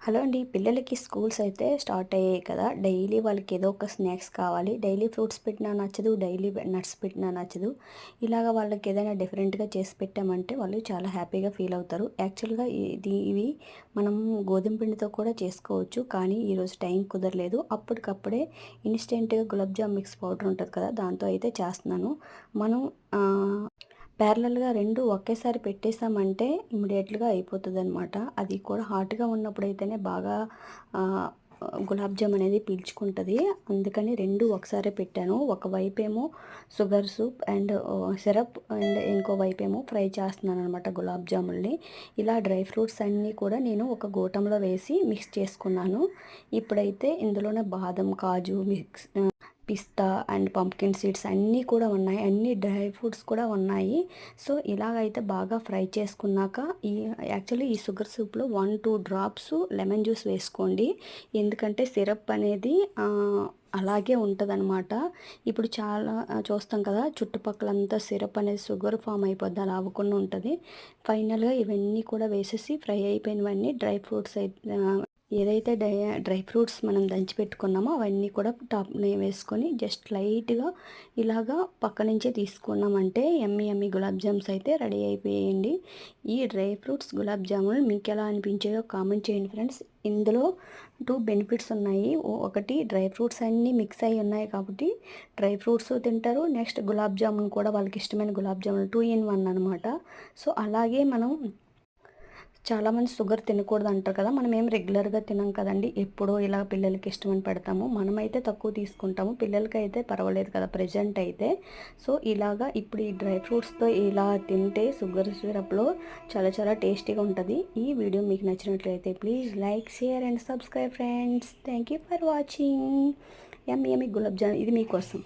Hello అండి పిల్లలకి schools అయితే స్టార్ట్ అయ్యాయి కదా. డైలీ వాళ్ళకి ఏదో ఒక స్నాక్స్ కావాలి. డైలీ ఫ్రూట్స్ పెట్టినా నచ్చదు డైలీ నట్స్ పెట్టినా నచ్చదు. ఇలాగ వాళ్ళకి ఏదైనా డిఫరెంట్గా చేసి పెట్టామంటే వాళ్ళు చాలా హ్యాపీగా ఫీల్ అవుతారు. యాక్చువల్గా ఇది ఇవి మనం గోధుమ పిండితో కూడా చేసుకోవచ్చు. కానీ ఈరోజు టైం కుదరలేదు. అప్పటికప్పుడే ఇన్స్టెంట్గా గులాబ్ జామ్ మిక్స్ పౌడర్ ఉంటుంది కదా దాంతో అయితే చేస్తున్నాను. మనం ప్యారలల్గా రెండు ఒకేసారి పెట్టేసామంటే ఇమీడియట్గా అయిపోతుంది అనమాట అది కూడా హాట్గా ఉన్నప్పుడు అయితేనే బాగా గులాబ్ జామ్ అనేది పీల్చుకుంటుంది. అందుకని రెండు ఒకసారి పెట్టాను. ఒకవైపు ఏమో sugar soup and syrup and ఇంకో వైపు ఏమో ఫ్రై చేస్తున్నాను అనమాట గులాబ్ జాముల్ని. ఇలా డ్రై ఫ్రూట్స్ అన్నీ కూడా నేను ఒక గోటంలో వేసి మిక్స్ చేసుకున్నాను. ఇప్పుడైతే ఇందులోనే బాదం కాజు మిక్స్ పిస్తా అండ్ పంప్కిన్ సీడ్స్ అన్నీ కూడా ఉన్నాయి. అన్ని డ్రై ఫ్రూట్స్ కూడా ఉన్నాయి. సో ఇలాగైతే బాగా ఫ్రై చేసుకున్నాక ఈ యాక్చువల్లీ ఈ sugar సూప్లో one two drops lemon juice వేసుకోండి. ఎందుకంటే సిరప్ అనేది అలాగే ఉంటుందన్నమాట. ఇప్పుడు చాలా చూస్తాం కదా చుట్టుపక్కలంతా సిరప్ అనేది షుగర్ ఫామ్ అయిపోద్ది అలా అవ్వకుండా ఉంటుంది. ఫైనల్గా ఇవన్నీ కూడా వేసేసి ఫ్రై అయిపోయినవన్నీ డ్రై ఫ్రూట్స్ అయితే ఏదైతే డై డ్రై ఫ్రూట్స్ మనం దంచి పెట్టుకున్నామో అవన్నీ కూడా టాప్ వేసుకొని జస్ట్ లైట్గా ఇలాగా పక్క నుంచే తీసుకున్నామంటే ఎమ్మి ఎమ్మి గులాబ్ జామ్స్ అయితే రెడీ అయిపోయాయండి. ఈ డ్రై ఫ్రూట్స్ గులాబ్ జామున్ మీకు ఎలా అనిపించాయో కామెంట్ చేయండి ఫ్రెండ్స్. ఇందులో టూ బెనిఫిట్స్ ఉన్నాయి. ఒకటి డ్రై ఫ్రూట్స్ అన్నీ మిక్స్ అయి ఉన్నాయి కాబట్టి డ్రై ఫ్రూట్స్ తింటారు. నెక్స్ట్ గులాబ్ జామున్ కూడా వాళ్ళకి ఇష్టమైన gulab jamun two in one అనమాట సో అలాగే మనం చాలామంది షుగర్ తినకూడదు అంటారు కదా మనం ఏం రెగ్యులర్గా తినాం కదండి. ఎప్పుడో ఇలా పిల్లలకి ఇష్టమని పెడతాము. మనమైతే తక్కువ తీసుకుంటాము. పిల్లలకి అయితే పర్వాలేదు కదా ప్రజెంట్ అయితే. సో ఇలాగా ఇప్పుడు ఈ డ్రై ఫ్రూట్స్తో ఇలా తింటే షుగర్ సిరప్లో చాలా చాలా టేస్టీగా ఉంటుంది. ఈ వీడియో మీకు నచ్చినట్లయితే please like share and subscribe friends. Thank you for watching. ఎమ్మి ఎమ్మి గులాబ్ జామ్ ఇది మీకోసం.